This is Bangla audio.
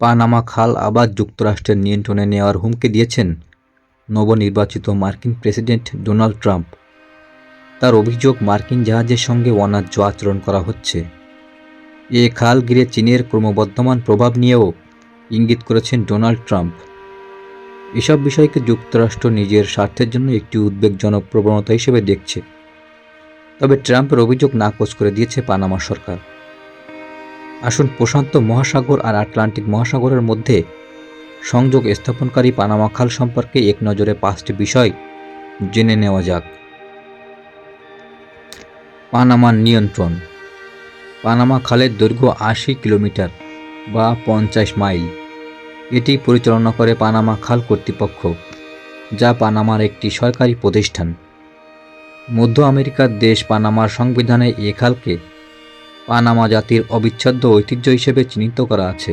পানামা খাল আবার যুক্তরাষ্ট্রের নিয়ন্ত্রণে নেওয়ার হুমকি দিয়েছেন নবনির্বাচিত মার্কিন প্রেসিডেন্ট ডোনাল্ড ট্রাম্প। তার অভিযোগ, মার্কিন জাহাজের সঙ্গে অন্যায্য আচরণ করা হচ্ছে। এ খাল ঘিরে চীনের ক্রমবর্ধমান প্রভাব নিয়েও ইঙ্গিত করেছেন ডোনাল্ড ট্রাম্প। এসব বিষয়কে যুক্তরাষ্ট্র নিজের স্বার্থের জন্য একটি উদ্বেগজনক প্রবণতা হিসেবে দেখছে। তবে ট্রাম্পের অভিযোগ নাকচ করে দিয়েছে পানামা সরকার। আসুন প্রশান্ত মহাসাগর আর আটলান্টিক মহাসাগরের মধ্যে সংযোগ স্থাপনকারী পানামা খাল সম্পর্কে এক নজরে পাঁচটি বিষয় জেনে নেওয়া যাক। পানামার নিয়ন্ত্রণ। পানামা খালের দৈর্ঘ্য আশি কিলোমিটার বা পঞ্চাশ মাইল। এটি পরিচালনা করে পানামা খাল কর্তৃপক্ষ, যা পানামার একটি সরকারি প্রতিষ্ঠান। মধ্য আমেরিকার দেশ পানামার সংবিধানে এ খালকে পানামা জাতির অবিচ্ছেদ্য ঐতিহ্য হিসেবে চিহ্নিত করা আছে।